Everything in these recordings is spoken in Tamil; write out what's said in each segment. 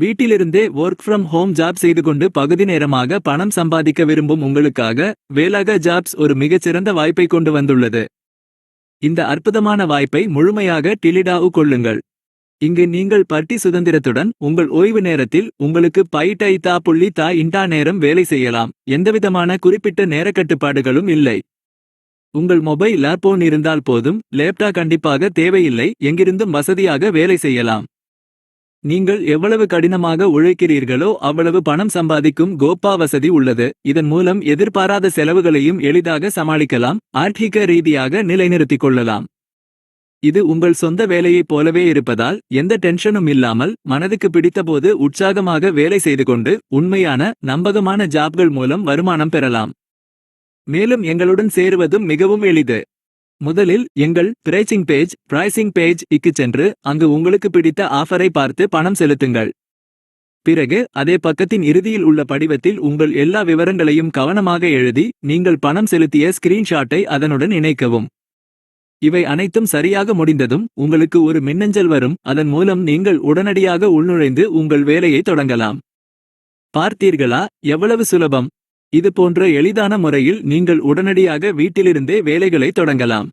வீட்டிலிருந்தே ஒர்க் ஃப்ரம் ஹோம் ஜாப் செய்து கொண்டு பகுதி நேரமாக பணம் சம்பாதிக்க விரும்பும் உங்களுக்காக வேலாக ஜாப்ஸ் ஒரு மிகச்சிறந்த வாய்ப்பை கொண்டு வந்துள்ளது. இந்த அற்புதமான வாய்ப்பை முழுமையாக டிலிடாவு கொள்ளுங்கள். இங்கு நீங்கள் பட்டி சுதந்திரத்துடன் உங்கள் ஓய்வு நேரத்தில் உங்களுக்கு பை டை தா புள்ளி தா இன்டா நேரம் வேலை செய்யலாம். எந்தவிதமான குறிப்பிட்ட நேரக் கட்டுப்பாடுகளும் இல்லை. உங்கள் மொபைல் லேப்போன் இருந்தால் போதும் லேப்டா கண்டிப்பாக தேவையில்லை. எங்கிருந்தும் வசதியாக வேலை செய்யலாம். நீங்கள் எவ்வளவு கடினமாக உழைக்கிறீர்களோ அவ்வளவு பணம் சம்பாதிக்கும் கோப்பா வசதி உள்ளது. இதன் மூலம் எதிர்பாராத செலவுகளையும் எளிதாக சமாளிக்கலாம். ஆர்த்திக ரீதியாக நிலைநிறுத்திக் கொள்ளலாம். இது உங்கள் சொந்த வேலையைப் போலவே இருப்பதால் எந்த டென்ஷனும் இல்லாமல் மனதுக்கு பிடித்தபோது உற்சாகமாக வேலை செய்து கொண்டு உண்மையான நம்பகமான ஜாப்கள் மூலம் வருமானம் பெறலாம். மேலும் எங்களுடன் சேருவதும் மிகவும் எளிது. முதலில் எங்கள் பிரைசிங் பேஜ் பிரைசிங் பேஜ் இக்கு சென்று அங்கு உங்களுக்கு பிடித்த ஆஃபரை பார்த்து பணம் செலுத்துங்கள். பிறகு அதே பக்கத்தின் இறுதியில் உள்ள படிவத்தில் உங்கள் எல்லா விவரங்களையும் கவனமாக எழுதி நீங்கள் பணம் செலுத்திய ஸ்கிரீன்ஷாட்டை அதனுடன் இணைக்கவும். இவை அனைத்தும் சரியாக முடிந்ததும் உங்களுக்கு ஒரு மின்னஞ்சல் வரும். அதன் மூலம் நீங்கள் உடனடியாக உள்நுழைந்து உங்கள் வேலையை தொடங்கலாம். பார்த்தீர்களா? எவ்வளவு சுலபம். இது போன்ற எளிதான முறையில் நீங்கள் உடனடியாக வீட்டிலிருந்தே வேலைகளை தொடங்கலாம்.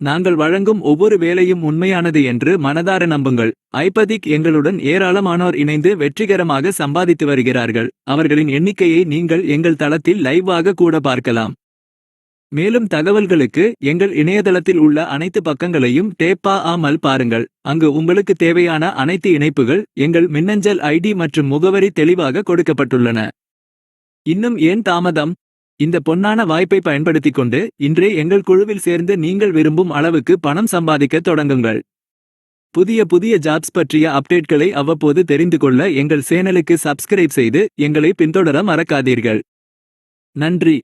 நாங்கள் வழங்கும் ஒவ்வொரு வேலையும் உண்மையானது என்று மனதார நம்புங்கள். ஐபதிக் எங்களுடன் ஏராளமானோர் இணைந்து வெற்றிகரமாக சம்பாதித்து வருகிறார்கள். அவர்களின் எண்ணிக்கையை நீங்கள் எங்கள் தளத்தில் லைவாக கூட பார்க்கலாம். மேலும் தகவல்களுக்கு எங்கள் இணையதளத்தில் உள்ள அனைத்து பக்கங்களையும் டேப்பா ஆமல் பாருங்கள். அங்கு உங்களுக்கு தேவையான அனைத்து இணைப்புகள் எங்கள் மின்னஞ்சல் ஐடி மற்றும் முகவரி தெளிவாக கொடுக்கப்பட்டுள்ளன. இன்னும் ஏன் தாமதம்? இந்த பொன்னான வாய்ப்பை பயன்படுத்திக் கொண்டு இன்றே எங்கள் குழுவில் சேர்ந்து நீங்கள் விரும்பும் அளவுக்கு பணம் சம்பாதிக்க தொடங்குங்கள். புதிய புதிய ஜாப்ஸ் பற்றிய அப்டேட்களை அவ்வப்போது தெரிந்து கொள்ள எங்கள் சேனலுக்கு சப்ஸ்கிரைப் செய்து எங்களை பின்தொடர மறக்காதீர்கள். நன்றி.